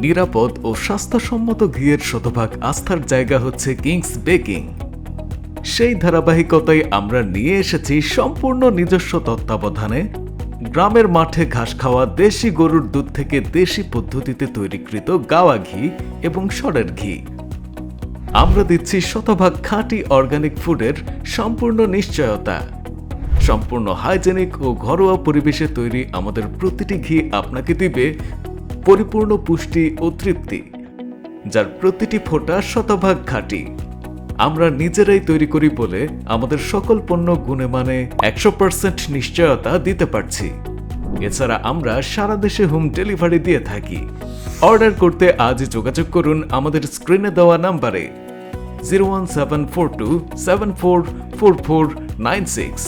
নিরাপদ ও স্বাস্থ্যসম্মত ঘিয়ের শতভাগ আস্থার জায়গা হচ্ছে কিংস বেকিং। সেই ধারাবাহিকতায় আমরা নিয়ে এসেছি সম্পূর্ণ নিজস্ব তত্ত্বাবধানে গ্রামের মাঠে ঘাস খাওয়া দেশি গরুর দুধ থেকে দেশি পদ্ধতিতে তৈরিকৃত গাওয়া ঘি এবং সরের ঘি। আমরা দিচ্ছি শতভাগ খাঁটি অর্গানিক ফুডের সম্পূর্ণ নিশ্চয়তা। সম্পূর্ণ হাইজেনিক ও ঘরোয়া পরিবেশে তৈরি আমাদের প্রতিটি ঘি আপনাকে দিবে পরিপূর্ণ পুষ্টি ও তৃপ্তি, যার প্রতিটি ফোঁটা শতভাগ খাঁটি। আমরা নিজেরাই তৈরি করি বলে আমাদের সকল পণ্য গুণে মানে একশো পার্সেন্ট নিশ্চয়তা দিতে পারছি। এছাড়া আমরা সারা দেশে হোম ডেলিভারি দিয়ে থাকি। অর্ডার করতে আজই যোগাযোগ করুন আমাদের স্ক্রিনে দেওয়া নাম্বারে, zero one seven four two seven four four four nine six.